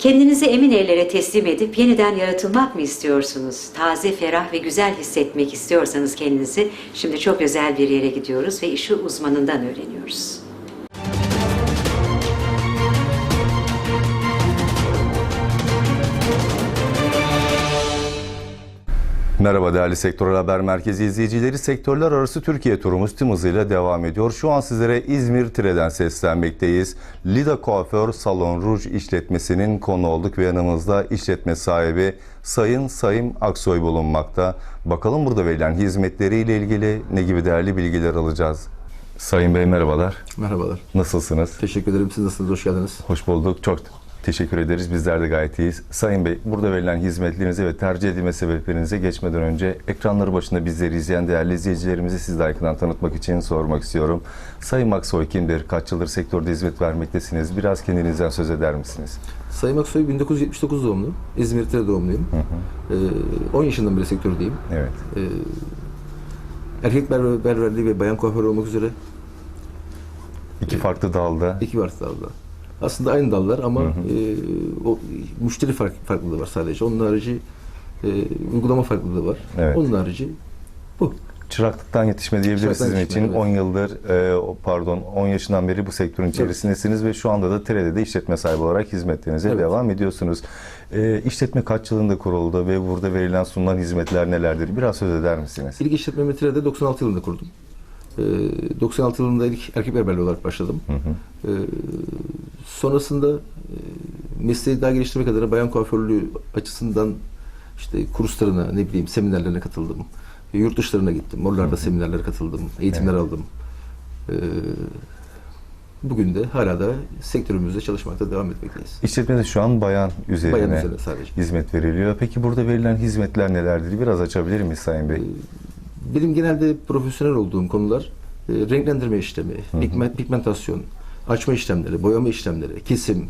Kendinizi emin ellere teslim edip yeniden yaratılmak mı istiyorsunuz? Taze, ferah ve güzel hissetmek istiyorsanız kendinizi şimdi çok özel bir yere gidiyoruz ve işi uzmanından öğreniyoruz. Merhaba değerli Sektör Haber Merkezi izleyicileri. Sektörler arası Türkiye turumuz tüm hızıyla devam ediyor. Şu an sizlere İzmir Tire'den seslenmekteyiz. Lida Kuaför Salon Ruj işletmesinin konu olduk ve yanımızda işletme sahibi Sayın Sayım Aksoy bulunmakta. Bakalım burada verilen hizmetleriyle ilgili ne gibi değerli bilgiler alacağız. Sayın Bey merhabalar. Merhabalar. Nasılsınız? Teşekkür ederim. Siz nasılsınız? Hoş geldiniz. Hoş bulduk. Çok teşekkür ederiz. Bizler de gayet iyiyiz. Sayın Bey, burada verilen hizmetlerinize ve tercih edilme sebeplerinize geçmeden önce ekranları başında bizleri izleyen değerli izleyicilerimizi siz de yakından tanıtmak için sormak istiyorum. Sayın Maksoy kimdir? Kaç yıldır sektörde hizmet vermektesiniz? Biraz kendinizden söz eder misiniz? Sayın Aksoy 1979 doğumlu. İzmir Tire doğumluyum. Ee, 10 yaşından beri sektördeyim. Evet. Ee, erkek berber, berberliği ve bayan kuaförü olmak üzere İki farklı dalda. iki var dalda. Aslında aynı dallar ama e, o müşteri fark, farklılığı var sadece. Onun harici e, uygulama farklılığı var. Evet. Onun harici bu. Çıraklıktan yetişme diyebiliriz Çıraktan sizin yetişme, için. evet. 10 yıldır, e, pardon 10 yaşından beri bu sektörün içerisindesiniz ve şu anda da TRE'de işletme sahibi olarak hizmetlerinize Evet. devam ediyorsunuz. E, işletme kaç yılında kuruldu ve burada verilen sunulan hizmetler nelerdir? Biraz söz eder misiniz? İlk işletmemi Tire'de 96 yılında kurdum. Ee, 96 yılında ilk erkek berberliği olarak başladım. Ee, sonrasında e, mesleği daha geliştirmek adına bayan kuaförlüğü açısından işte kurslarına, ne bileyim seminerlerine katıldım. Yurt dışlarına gittim. Oralarda seminerlere katıldım. Eğitimler aldım. Ee, bugün de hala da sektörümüzde çalışmakta devam etmekteyiz. İşletmede şu an bayan üzerine, Bayan üzerine sadece. hizmet veriliyor. Peki burada verilen hizmetler nelerdir? Biraz açabilir miyiz Sayın Bey? Benim genelde profesyonel olduğum konular e, renklendirme işlemi, pigment, pigmentasyon, açma işlemleri, boyama işlemleri, kesim,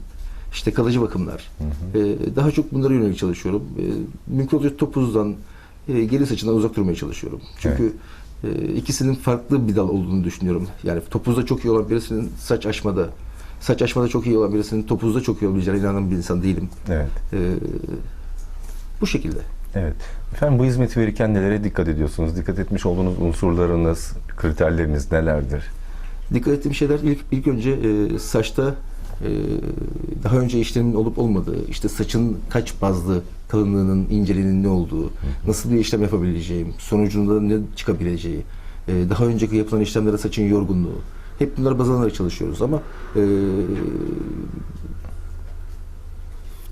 işte kalıcı bakımlar. E, daha çok bunlara yönelik çalışıyorum. E, mümkün olduğu topuzdan, e, geri saçından uzak durmaya çalışıyorum. Çünkü e, ikisinin farklı bir dal olduğunu düşünüyorum. Yani topuzda çok iyi olan birisinin saç açmada, saç açmada çok iyi olan birisinin topuzda çok iyi olabileceğine inanan bir insan değilim. Evet. E, bu şekilde. Evet. Efendim bu hizmeti verirken nelere dikkat ediyorsunuz? Dikkat etmiş olduğunuz unsurlarınız, kriterleriniz nelerdir? Dikkat ettiğim şeyler ilk, ilk önce e, saçta e, daha önce işlemin olup olmadığı, işte saçın kaç bazlı kalınlığının, inceliğinin ne olduğu, nasıl bir işlem yapabileceğim, sonucunda ne çıkabileceği, e, daha önceki yapılan işlemlere saçın yorgunluğu, hep bunları baz alınarak çalışıyoruz ama e,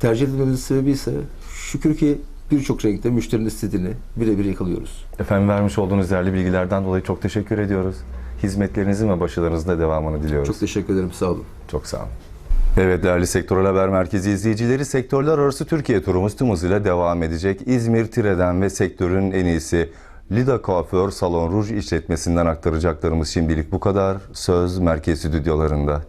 tercih edilmemizin sebebi ise şükür ki birçok renkte müşterinin istediğini birebir yakalıyoruz. Efendim vermiş olduğunuz değerli bilgilerden dolayı çok teşekkür ediyoruz. Hizmetlerinizin ve başarılarınızın da devamını diliyoruz. Çok teşekkür ederim, sağ olun. Çok sağ olun. Evet değerli Sektörel Haber Merkezi izleyicileri sektörler arası Türkiye turumuz tüm hızıyla devam edecek. İzmir Tire'den ve sektörün en iyisi Lida Kuaför Salon Ruj işletmesinden aktaracaklarımız şimdilik bu kadar. Söz merkez stüdyolarında.